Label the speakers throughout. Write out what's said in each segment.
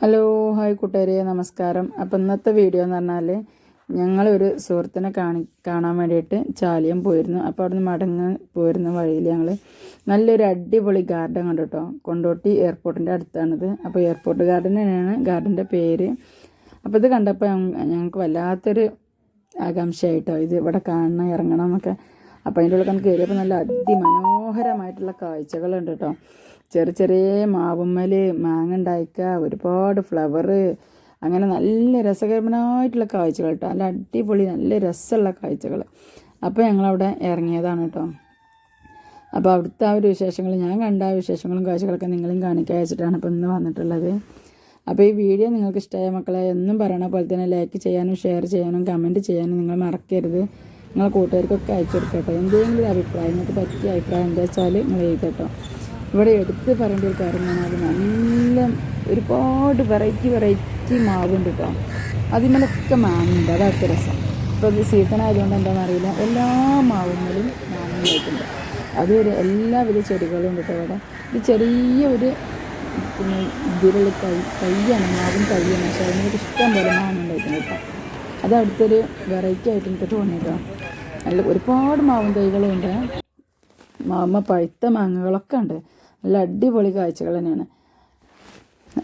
Speaker 1: Hello hi കൂട്ടുകാരെ നമസ്കാരം. അപ്പം ഇന്നത്തെ വീഡിയോ എന്ന് പറഞ്ഞാൽ ഞങ്ങളൊരു സുഹൃത്തിനെ കാണി കാണാൻ വേണ്ടിയിട്ട് ചാലിയം പോയിരുന്നു. അപ്പോൾ അവിടുന്ന് മടങ്ങ് പോയിരുന്ന വഴിയിൽ ഞങ്ങൾ നല്ലൊരു അടിപൊളി ഗാർഡൻ കണ്ടു കേട്ടോ കൊണ്ടോട്ടി എയർപോർട്ടിന്റെ അടുത്താണിത്. അപ്പോൾ എയർപോർട്ട് ഗാർഡൻ തന്നെയാണ് ഗാർഡന്റെ പേര്. അപ്പോൾ ഇത് കണ്ടപ്പോൾ ഞങ്ങൾക്ക് വല്ലാത്തൊരു ആകാംക്ഷയായിട്ടോ. ഇത് ഇവിടെ കാണണം ഇറങ്ങണം എന്നൊക്കെ. അപ്പോൾ അതിന്റെ ഉള്ളിൽ കണ്ട് കയറിയപ്പോൾ നല്ല അതിമനോഹരമായിട്ടുള്ള കാഴ്ചകളുണ്ട് കേട്ടോ. ചെറിയ ചെറിയ മാവുമ്മൽ മാങ്ങ ഉണ്ടായിക്കുക ഒരുപാട് ഫ്ലവർ അങ്ങനെ നല്ല രസകരമായിട്ടുള്ള കാഴ്ചകൾ കേട്ടോ നല്ല അടിപൊളി നല്ല രസമുള്ള കാഴ്ചകൾ അപ്പോൾ ഞങ്ങളവിടെ ഇറങ്ങിയതാണ് കേട്ടോ അപ്പോൾ അവിടുത്തെ ആ ഒരു വിശേഷങ്ങൾ ഞാൻ കണ്ട ആ വിശേഷങ്ങളും കാഴ്ചകളൊക്കെ നിങ്ങളും കാണിക്കാൻ വെച്ചിട്ടാണ് ഇപ്പോൾ ഇന്ന് വന്നിട്ടുള്ളത്. അപ്പോൾ ഈ വീഡിയോ നിങ്ങൾക്ക് ഇഷ്ടമായ മക്കളെ എന്നും പറയണ പോലെ തന്നെ ലൈക്ക് ചെയ്യാനും ഷെയർ ചെയ്യാനും കമന്റ് ചെയ്യാനും നിങ്ങൾ മറക്കരുത്. നിങ്ങളെ കൂട്ടുകാർക്കൊക്കെ അയച്ചു കൊടുക്കട്ടോ. എന്തെങ്കിലും അഭിപ്രായം നിങ്ങൾക്ക് പറ്റിയ അഭിപ്രായം എന്താ വെച്ചാൽ നിങ്ങൾ എഴുതട്ടോ ഇവിടെ എടുത്ത് പറയേണ്ട ഒരു കാര്യം അത് നല്ല ഒരുപാട് വെറൈറ്റി വെറൈറ്റി മാവുണ്ട് കേട്ടോ അതിമലൊക്കെ മാങ്ങുണ്ട് അതൊക്കെ രസം. ഇപ്പോൾ ഇത് സീസൺ ആയതുകൊണ്ട് എന്താണെന്ന് അറിയില്ല. എല്ലാ മാവുകളും മാങ്ങ ഉണ്ടായിട്ടുണ്ട് അതൊരു എല്ലാവിധ ചെടികളും ഉണ്ട് കേട്ടോ ഇവിടെ. ഇത് ചെറിയ ഒരു പിന്നെ ഇതിലുള്ള തൈ തൈയാണ്. മാവും തൈയാണ്. പക്ഷേ അതിനൊരു ഇഷ്ടം പോലെ മാങ്ങ കേട്ടോ അത് അടുത്തൊരു വെറൈറ്റി ആയിട്ട് എനിക്ക് തോന്നി കേട്ടോ നല്ല ഒരുപാട് മാവും തൈകളും ഉണ്ട്. മാവുമ്മ പഴുത്ത മാങ്ങകളൊക്കെ ഉണ്ട്. നല്ല അടിപൊളി കാഴ്ചകൾ തന്നെയാണ്.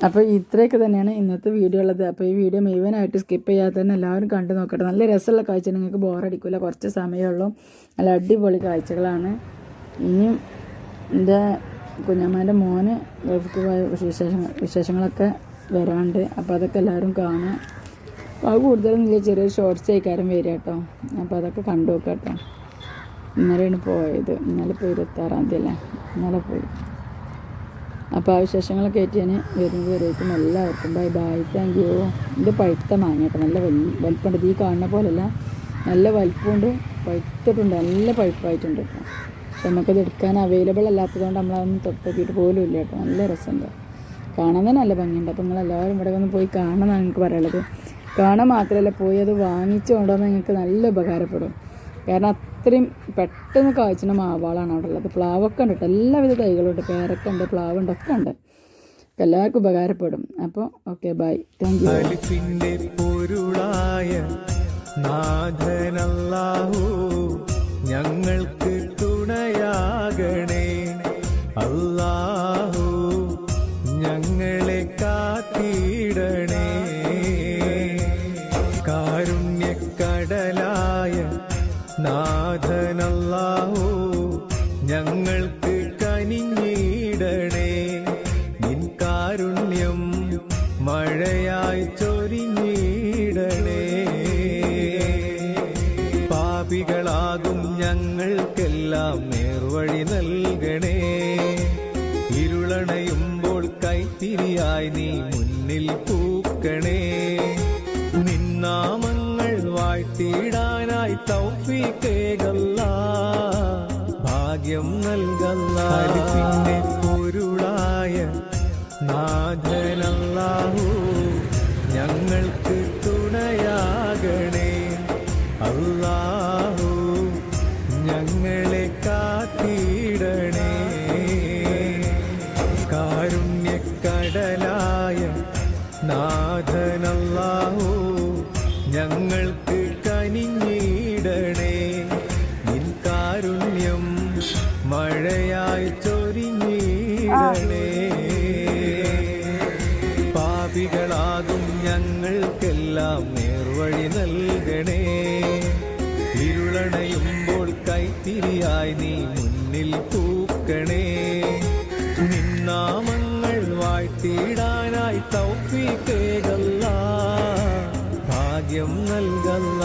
Speaker 1: അപ്പോൾ ഇത്രയൊക്കെ തന്നെയാണ് ഇന്നത്തെ വീഡിയോ ഉള്ളത്. അപ്പോൾ ഈ വീഡിയോ മുഴുവനായിട്ട് സ്കിപ്പ് ചെയ്യാതെ തന്നെ എല്ലാവരും കണ്ടു നോക്കട്ടെ. നല്ല രസമുള്ള കാഴ്ച. നിങ്ങൾക്ക് ബോറടിക്കില്ല കുറച്ച് സമയമുള്ളൂ നല്ല അടിപൊളി കാഴ്ചകളാണ്. ഇനിയും എന്റെ കുഞ്ഞമ്മേന്റെ മോന് ഗൾഫിക്ക് പോയ വിശേഷങ്ങൾ വിശേഷങ്ങളൊക്കെ വരാണ്ട് അപ്പോൾ അതൊക്കെ എല്ലാവരും കാണുക. അപ്പോൾ അത് ഇല്ല. ചെറിയൊരു ഷോർട്സ് ആയിക്കാരം വരിക കേട്ടോ. അപ്പോൾ അതൊക്കെ കണ്ടു നോക്കാം കേട്ടോ. ഇന്നലെയാണ് പോയത്. ഇന്നലെ പോയി ഇരുപത്താറാം തീയതി അല്ലേ? ഇന്നലെ പോയി. അപ്പോൾ ആ വിശേഷങ്ങളൊക്കെ ആയിട്ട് ഞാൻ വരുന്നത് വരേക്കും എല്ലാവർക്കും. ബൈ ബൈ താങ്ക് യു എന്റെ പഴുത്ത മാങ്ങ നല്ല വലി വലിപ്പമുണ്ട് ഈ കാണുന്ന പോലെയല്ല നല്ല വലിപ്പമുണ്ട് പഴുത്തിട്ടുണ്ട്. നല്ല പഴുപ്പായിട്ടുണ്ട് കേട്ടോ. പക്ഷെ നമുക്കത് എടുക്കാൻ അവൈലബിൾ അല്ലാത്തതുകൊണ്ട് നമ്മളതൊന്നും തൊട്ടൊക്കിയിട്ട് പോലും ഇല്ല കേട്ടോ. നല്ല രസമുണ്ട്. കാണാൻ തന്നെ നല്ല ഭംഗിയുണ്ട്. അപ്പോൾ നിങ്ങളെല്ലാവരും ഇവിടെ വന്ന് പോയി കാണണം എന്നാണ് നിങ്ങൾക്ക് പറയുള്ളത് കാണാൻ മാത്രമല്ല പോയി അത് വാങ്ങിച്ചു നിങ്ങൾക്ക് നല്ല ഉപകാരപ്പെടും. കാരണം അത്രയും പെട്ടെന്ന് കായ്ച്ചുന്ന മാവാളാണ് അവിടെ ഉള്ളത്. പ്ലാവൊക്കെ ഉണ്ട് കേട്ടോ. എല്ലാവിധ തൈകളും ഉണ്ട്. പേരൊക്കെ ഉണ്ട് പ്ലാവുണ്ട് ഒക്കെ ഉണ്ട്. എല്ലാവർക്കും ഉപകാരപ്പെടും. അപ്പോൾ ഓക്കെ ബൈ താങ്ക് യു
Speaker 2: ഞങ്ങൾക്ക് തുണയാകണേ. അല്ലാഹു നാഥനല്ലാഹു ഞങ്ങൾക്ക് കനിഞ്ഞിടണേ. നിൻ കാരുണ്യം മഴയായി ചൊരിഞ്ഞിടണേ. പാപികളാകും ഞങ്ങൾക്കെല്ലാം നേർവഴി നൽകണേ. ഇരുളണയുമ്പോൾ കൈത്തിരിയായി നീ മുന്നിൽ പൂക്കണേ. നിന്നാമങ്ങൾ വാഴ്ത്തിയിടാനായി തൗഫീക്കേകല്ല നാഥനല്ലാഹു ഞങ്ങൾക്ക് തുണയാകണേ. അല്ലാഹു ഞങ്ങളെ കാത്തിടണേ. കാരുണ്യക്കടലായ നാഥനല്ലാഹു ഞങ്ങൾക്ക് കനിഞ്ഞിടണേ. നിൻ കാരുണ്യം മഴയായി ചൊരിഞ്ഞിടണേ. പാപികളാകും ഞങ്ങൾക്കെല്ലാം നേർവഴി നൽകണേ. ഇരുളണയുമ്പോൾ കൈത്തിരിയായി നീ മുന്നിൽ പൂക്കണേ. നിന്നാമങ്ങൾ വാഴ്ത്തിയിടാനായി തൗഫീക്കേകല്ല ഭാഗ്യം നൽകല്ല.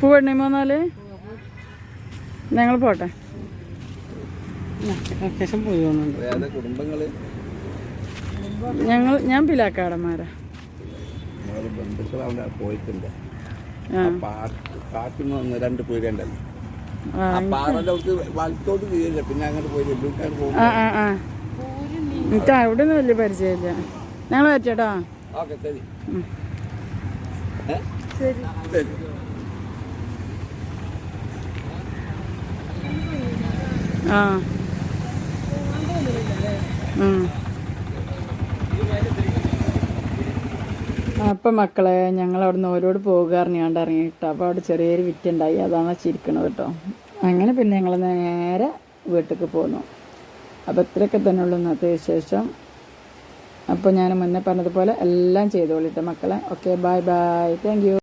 Speaker 3: ആ ബോർഡ് കൊടുത്തത്
Speaker 1: എന്നാൽ? ഞങ്ങൾ പോട്ടെ.
Speaker 3: വെക്കേഷൻ പോയി
Speaker 4: കുടുംബങ്ങൾ?
Speaker 1: ഞങ്ങൾ ഞാൻ പിലാക്കാടന്മാരാ.
Speaker 4: ബന്ധുക്കൾ അവിടെ പോയിട്ടുണ്ട്. വന്ന് രണ്ട് വലത്തോട്ട് പിന്നെ അങ്ങോട്ട് പോയി
Speaker 1: എനിക്ക് അവിടെ ഒന്നും വലിയ പരിചയമില്ല. ഞങ്ങൾ പറ്റേട്ടാ
Speaker 4: ഓക്കെ ശരി? ശരി.
Speaker 1: ആ. അപ്പം മക്കളെ ഞങ്ങൾ അവിടെ നിന്ന് ഓരോട് പോകുക അറിഞ്ഞാണ്ട് ഇറങ്ങിയിട്ട് അപ്പോൾ അവിടെ ചെറിയൊരു വിറ്റുണ്ടായി. അതാണ് ചിരിക്കണത് കേട്ടോ. അങ്ങനെ പിന്നെ ഞങ്ങൾ നേരെ വീട്ടിലേക്ക് പോന്നു. അപ്പോൾ ഇത്രയൊക്കെ തന്നെ ഉള്ളു ഇന്നത്തെ വിശേഷം. അപ്പോൾ ഞാൻ മുന്നേ പറഞ്ഞതുപോലെ എല്ലാം ചെയ്തോളിട്ടോ മക്കളെ. Okay bye bye thank